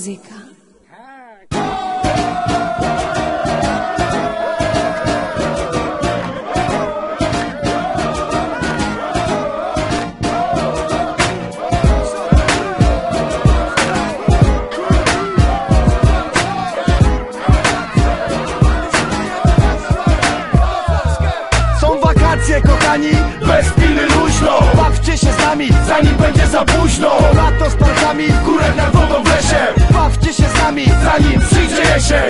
muzyka. Są wakacje, kochani, bez piny luźno Bawcie się z nami, zanim będzie za późno Lato z parkami, górek nad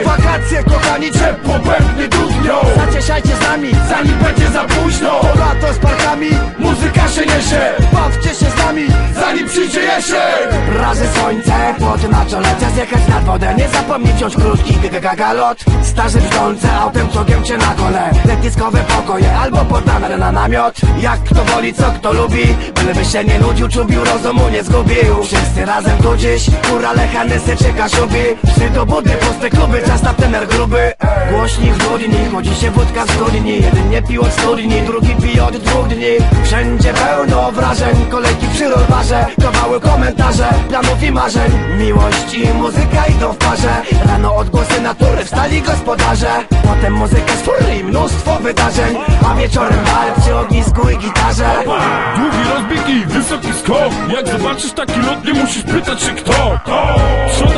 Wakacje, kochani, ciepło bębny dudnią Zacieszajcie z nami, zanim będzie za późno. Lato z parkami, muzyka się niesie Bawcie się z nami, zanim przyjdzie jesień. Razy słońce, pod na czole Chcę zjechać nad wodę, nie zapomnij wziąć krótki gagalot Starzy brzdące, autem co cię na kole Letniskowe pokoje, albo poddane na namiot. Jak kto woli, co kto lubi Byleby się nie nudził, czubił, rozumu nie zgubił. Wszyscy razem tu dziś, kurale, Hanysy czy Kaszubi Psy do budy, puste kluby, czas na tener gruby Głośnik w studni, chodzi się wódka w studni Jeden nie pił od studni, drugi pije od dwóch dni Wszędzie pełno wrażeń, kolejki przy rolbarze Kawały komentarze, planów i marzeń. Miłość i muzyka idą w parze. Rano odgłosy natury, wstali gospodarze. Potem muzyka z fury i mnóstwo wydarzeń. A wieczorem bal przy ognisku i gitarze. Długi rozbieg i wysoki skok. Jak zobaczysz taki lot, nie musisz pytać się kto. To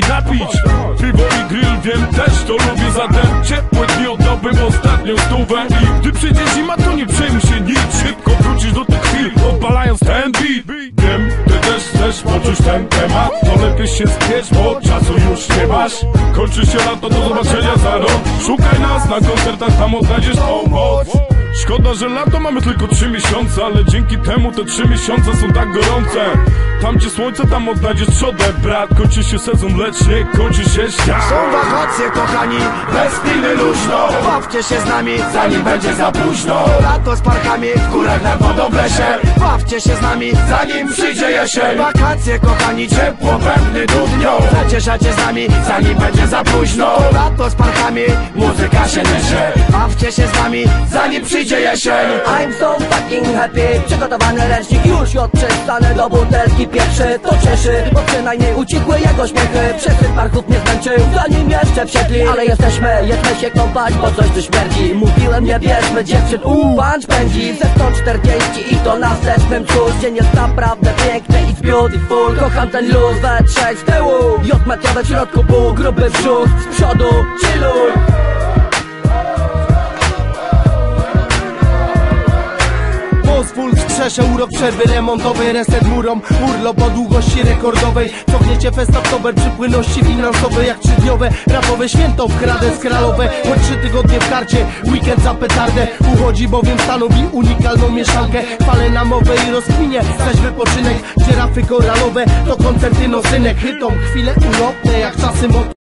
nami napić. Piwo i grill, wiem też to lubię Zatem ciepłe dni. Oddałbym ostatnią stówę I gdy przyjdzie zima, to nie przejmuj się nic. Szybko wrócisz do tych chwil, odpalając ten beat. Wiem, ty też chcesz poczuć ten temat. To lepiej się spiesz, bo czasu już nie masz. Kończy się lato, do zobaczenia za rok. Szukaj nas na koncertach, tam odnajdziesz pomoc. Szkoda, że lato mamy tylko trzy miesiące Ale dzięki temu te trzy miesiące są tak gorące Tam gdzie słońce, tam odnajdziesz trzodę, brat Kończy się sezon, lecz nie kończy się świat. Są wakacje kochani, bez piny luźno. Bawcie się z nami, zanim będzie za późno. Lato z parkami, w górach nad wodą w lesie. Bawcie się z nami, zanim przyjdzie jesień. Wakacje kochani, ciepło bębny dudnią Zacieszacie z nami, zanim będzie za późno. Lato z parkami, muzyka się niesie. Bawcie się z nami, zanim przyjdzie jesień. I'm so fucking happy. Przygotowany ręcznik już odczytany do butelki Pierwszy to cieszy, bo przynajmniej ucichły jego śmiechy Przesyp parków mnie zmęczył, zanim jeszcze wsiedli. Ale jesteśmy, jedźmy się kąpać, bo coś tu śmierdzi. Mówiłem nie bierzmy dziewczyn, uuu, punch pędzi. Ze 140 i to na wstecznym czuć Dzień jest naprawdę piękny, it's beautiful. Kocham ten luz, we trzech z tyłu. Jod metrowe w środku pół, gruby brzuch. Z przodu, chilluj strzeszę urok przerwy remontowej Reset murą, urlop o długości rekordowej. Cofniecie fest oktober przy płynności finansowej Jak trzydniowe. Rapowe święto w Hradec Kralowe Choć trzy tygodnie w karcie, weekend za petardę. Uchodzi bowiem stanowi unikalną mieszankę. Fale na mowę i rozkminie, zaś wypoczynek Gdzie rafy koralowe. To koncerty nosynek. Chytą chwile ulotne jak czasy mot